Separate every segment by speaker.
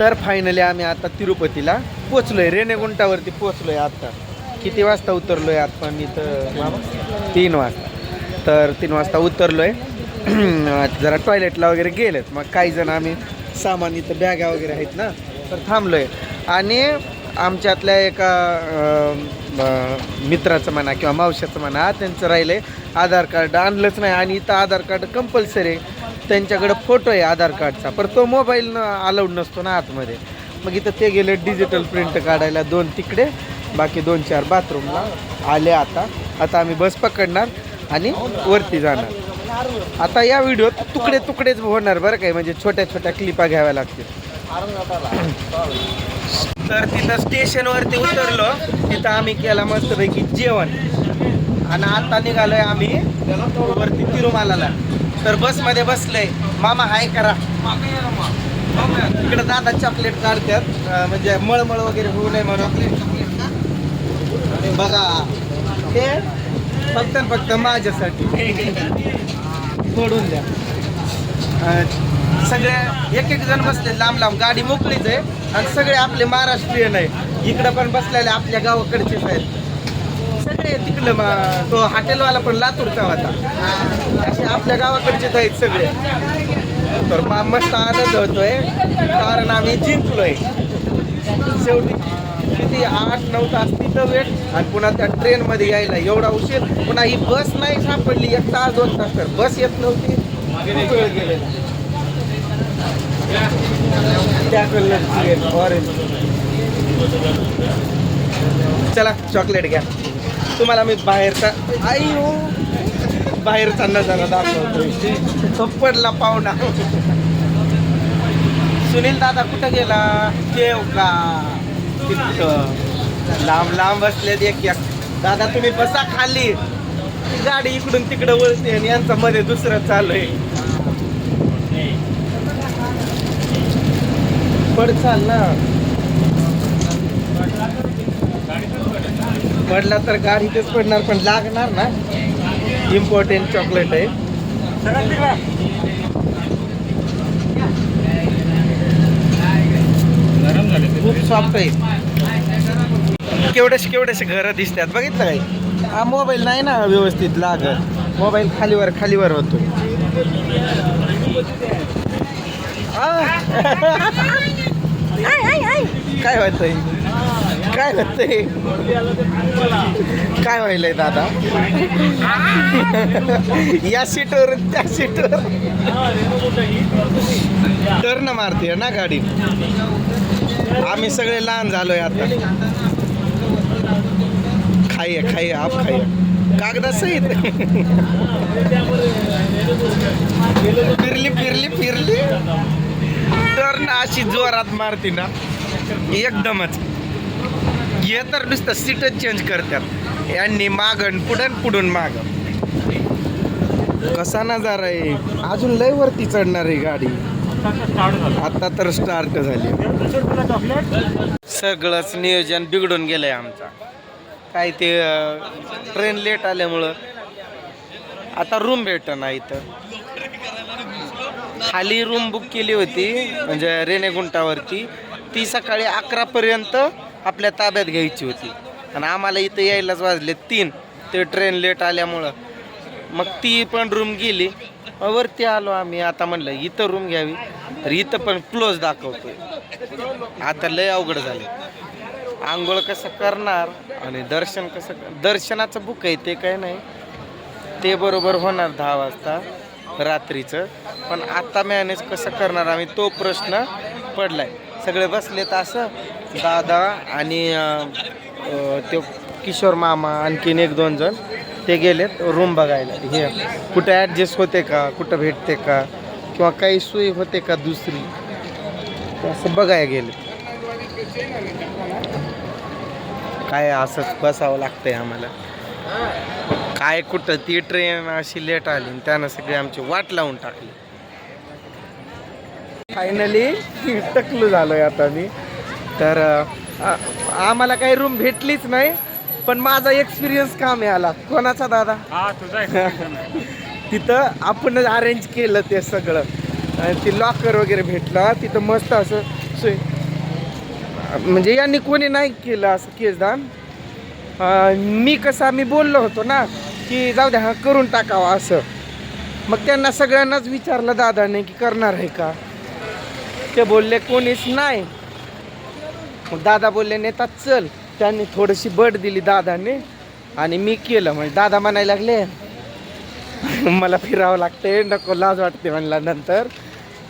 Speaker 1: तर फायनली आम्ही आता तिरुपतीला पोचलोय रेणेगुंटावरती पोचलोय आता. किती वाजता उतरलोय आता मी तर मामा? तीन वाजता. तर तीन वाजता उतरलोय. जरा टॉयलेटला वगैरे गेलेत. मग काही जण आम्ही सामान इथं बॅगा वगैरे आहेत ना तर थांबलोय. आणि आमच्यातल्या एका मित्राचं म्हणा किंवा मावशाचं म्हणा त्यांचं राहिलंय. आधार कार्ड आणलंच नाही आणि इथं आधार कार्ड कंपल्सरी आहे. त्यांच्याकडं फोटो आहे आधार कार्डचा पण तो मोबाईल अलाउड नसतो ना आतमध्ये. मग इथं ते गेले डिजिटल प्रिंट काढायला दोन तिकडे बाकी दोन चार बाथरूमला आले आता. आता आम्ही बस पकडणार आणि वरती जाणार. आता या व्हिडिओत तुकडे तुकडेच होणार बरं काय म्हणजे छोट्या छोट्या क्लिपा घ्याव्या लागतील. तर तिथं स्टेशनवरती उतरलो. तिथं आम्ही केला मस्तपैकी जेवण. आणि आता निघालोय आम्ही वरती तिरुमालाला. तर बसमध्ये बसलोय. मामा हाय करा. इकडे दादा चॉकलेट काढतात. म्हणजे मळमळ वगैरे होऊ नये म्हणून. बघा हे फक्त आणि फक्त माझ्यासाठी. सोडून द्या. सगळे एक एक जण बसले लांब लांब. गाडी मोकळीच आहे आणि सगळे आपले महाराष्ट्रीयन आहे. इकडं पण बसलेले आपल्या गावाकडचेच आहेत सगळे तिकडं मा- तो हॉटेलवाला पण लातूरचा होता. आपल्या गावाकडचेच आहेत सगळे. तर मस्त आनंद होतोय. कारण आम्ही जिंकलोय. शेवटी किती आठ नऊ तास तिथं वेट आणि पुन्हा त्या ट्रेनमध्ये यायला एवढा उशीर. पुन्हा ही बस नाही सापडली. एक तास दोन तास तर बस येत नव्हती. वेळ गेलेला त्या कलरची ऑरेंज चला चॉकलेट घ्या. तुम्हाला मी बाहेरचा आई हो. बाहेरचा नजारा दाखवतो थप्पडला पाहुणा. सुनील दादा कुठं गेला? देव का तिथं लांब लांब बसले एक एक. दादा तुम्ही बसा खाली. गाडी इकडून तिकडं वळते आणि यांचा मध्ये दुसरं चालू आहे. पड चाल ना. पडला तर गाडीतच पडणार पण लागणार ना. इम्पॉर्टंट चॉकलेट आहे. खूप सॉफ्ट आहे. केवढेशे केवढेशे घरं दिसतात. बघितलं काय? हा मोबाईल नाही ना व्यवस्थित लागत. मोबाईल खालीवर खालीवर होतो. काय होतंय काय होतंय काय व्हायलंय दादा? या सीटवर त्या सीटवर. टर्न मारते ना गाडी? आम्ही सगळे लहान झालोय आता. खाई खाई आप खाई कागदा सहित. फिरली फिरली फिरली. टर्न अशी जोरात मारते ना. एकदमच. हे तर नुसतं सीटच चेंज करतात. यांनी मागण पुढन पुढून माग. कसा नजारा आहे? अजून लय वरती चढणार आहे गाडी. आता तर स्टार्ट झाली. सगळंच नियोजन बिघडून गेलंय आमचा. काय ते ट्रेन लेट आल्यामुळं. आता रूम भेट ना इथं. खाली रूम बुक केली होती म्हणजे रेणेगुंटावरती. ती सकाळी अकरापर्यंत आपल्या ताब्यात घ्यायची होती. आणि आम्हाला इथं यायलाच वाजले तीन. ते ट्रेन लेट आल्यामुळं. मग ती पण रूम गेली. वरती आलो आम्ही. आता म्हणलं इथं रूम घ्यावी. तर इथं पण क्लोज दाखवतोय. आता लय अवघड झाले आंघोळ कसं करणार आणि दर्शन कसं दर्शनाचं बुक आहे ते काय नाही. ते बरोबर होणार दहा वाजता रात्रीचं. पण आता मॅनेज कसं करणार आम्ही तो प्रश्न पडलाय. सगळे बसलेत असं. दादा आणि ते किशोर मामा आणखीन एक दोन जण ते गेलेत रूम बघायला. हे कुठं ॲडजस्ट होते का? कुठं भेटते का? किंवा काही सोय होते का दुसरी? असं बघायला गेले. काय असंच बसावं लागतंय आम्हाला. काय कुठं ती ट्रेन अशी लेट आली आणि त्यानं सगळी आमची वाट लावून टाकली. फायनली टकलू झालोय आता मी. तर आम्हाला काही रूम भेटलीच नाही पण माझा एक्सपिरियन्स का मिळाला कोणाचा दादा?
Speaker 2: हा
Speaker 1: तिथं आपण अरेंज केलं ते सगळं. आणि ते लॉकर वगैरे भेटलं तिथं मस्त असं सोय म्हणजे यांनी कोणी नाही केलं असं केसदान मी कसा मी बोललो होतो ना की जाऊ द्या हा करून टाकावा असं. मग त्यांना सगळ्यांनाच विचारलं दादाने की करणार आहे का? ते बोलले कोणीच नाही. मग दादा बोलले नेता चल. त्यांनी थोडीशी बट दिली दादाने आणि मी केलं. म्हणजे दादा म्हणायला लागले मला फिरावं लागते नको लाज वाटते म्हणला नंतर.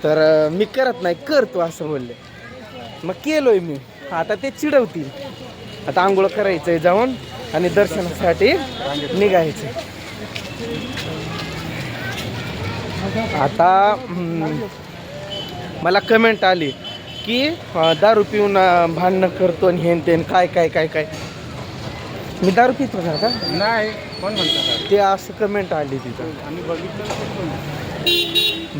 Speaker 1: तर मी करत नाही करतो असं बोलले. मग केलोय मी. आता ते चिडवतील. आता आंघोळ करायचंय जाऊन आणि दर्शनासाठी निघायचं आता मला कमेंट आली. की दारू पिऊन भांडणं करतो आणि हेन तेन काय काय काय काय. मी दारू पितो का का?
Speaker 2: नाही कोण म्हणतात
Speaker 1: ते असं कमेंट आली तिथं.
Speaker 2: आम्ही बघितलं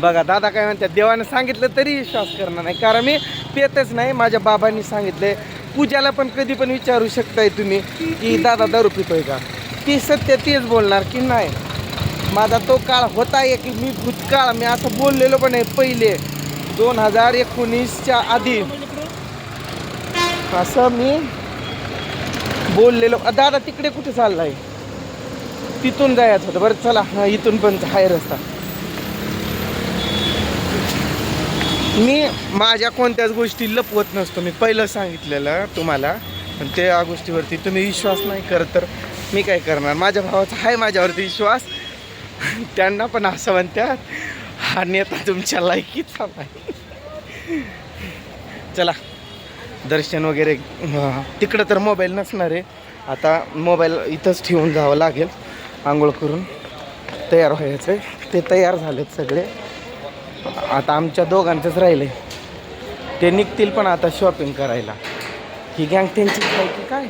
Speaker 1: बघा दादा काय म्हणतात देवानं सांगितलं तरी विश्वास करणार नाही. कारण मी पेतच नाही माझ्या बाबांनी सांगितले. पूजाला पण कधी पण विचारू शकताय तुम्ही की दादा दारू पितोय का? ती सत्य तेच बोलणार की नाही. माझा तो काळ होता आहे की मी भूतकाळ मी असं बोललेलो पण आहे पहिले. दोन हजार एकोणीसच्या आधी. असं मी बोललेलो. दादा तिकडे कुठे चाललाय? तिथून जायचं होतं. बरं चला हा इथून पण हाय रस्ता. मी माझ्या कोणत्याच गोष्टी लपवत नसतो. मी पहिलं सांगितलेलं तुम्हाला पण त्या गोष्टीवरती तुम्ही विश्वास नाही करत तर मी काय करणार? माझ्या भावाचा आहे माझ्यावरती विश्वास. त्यांना पण असं म्हणतात. हा नेता तुमच्या लायकीचा नाही. चला दर्शन वगैरे तिकडं तर मोबाईल नसणार आहे. आता मोबाईल इथंच ठेवून जावं लागेल आंघोळ करून. तयार व्हायचं आहे ते तयार झालेत सगळे. आता आमच्या दोघांचंच राहिले ते निघतील पण आता शॉपिंग करायला. ही गँग त्यांची काय की काय?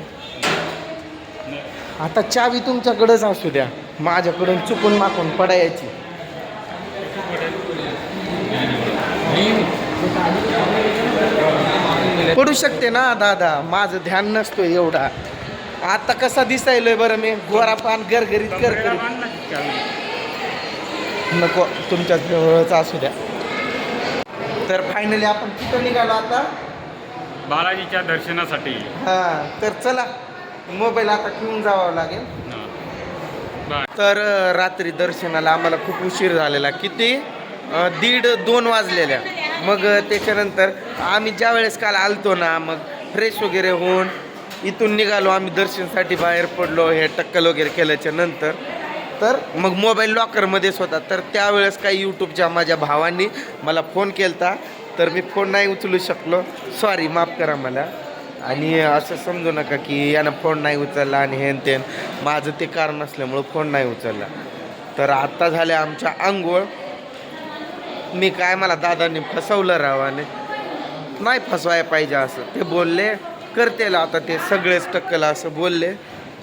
Speaker 1: आता चावी तुमच्याकडंच असू द्या. माझ्याकडून चुकून माकून पडायची. पडू शकते ना दादा. माझं ध्यान नसतो एवढा. आता कसा दिसायलोय बरं मी? गोरा पान गरगरीत कर नको तुमच्या जवळच असू द्या. तर फायनली आपण कुठं निघालो आता.
Speaker 2: बालाजीच्या दर्शनासाठी.
Speaker 1: हां तर चला. मोबाईल आता घेऊन जावं लागेल. तर रात्री दर्शनाला आम्हाला खूप उशीर झालेला. किती? दीड दोन वाजलेल्या. मग त्याच्यानंतर आम्ही ज्या वेळेस काल आलतो ना मग फ्रेश वगैरे होऊन इथून निघालो. आम्ही दर्शनसाठी बाहेर पडलो हे टक्कल वगैरे केल्याच्यानंतर. तर मग मोबाईल लॉकरमध्येच होता. तर त्यावेळेस काही यूट्यूबच्या माझ्या भावांनी मला फोन केलता. तर मी फोन नाही उचलू शकलो. सॉरी माफ करा मला. आणि असं समजू नका की यानं फोन नाही उचलला आणि हेन तेन माझं ते कारण असल्यामुळं फोन नाही उचलला. तर आत्ता झाल्या आमच्या आंघोळ. मी काय मला दादांनी फसवलं रावाने. नाही फसवायला पाहिजे असं. ते बोलले करतेला आता ते सगळेच टक्कल असं बोलले.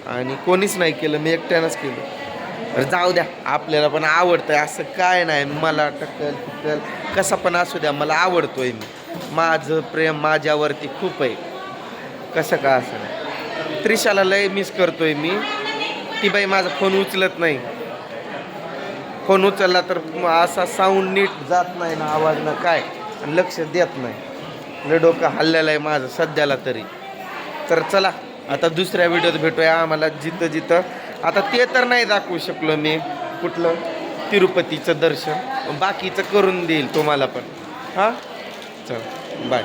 Speaker 1: आणि कोणीच नाही केलं मी एकट्यानंच केलं. जाऊ द्या आपल्याला पण आवडतं असं काय नाही मला टक्कल टक्कल. कसा पण असू द्या मला आवडतोय मी. माझं प्रेम माझ्यावरती खूप आहे. कसं का असं नाही. त्रिशाला लय मिस करतोय मी. ती बाई माझा फोन उचलत नाही. फोन उचलला तर असा साऊंड नीट जात नाही ना आवाज ना काय? आणि लक्ष देत नाही. लय डोकं हल्लेलं आहे माझं सध्याला तरी. तर चला आता दुसऱ्या व्हिडिओत भेटूया आम्हाला जिथं जिथं. आता ते तर नाही दाखवू शकलो मी कुठलं तिरुपतीचं दर्शन. बाकीचं करून देईल तुम्हाला पण. हां? चल बाय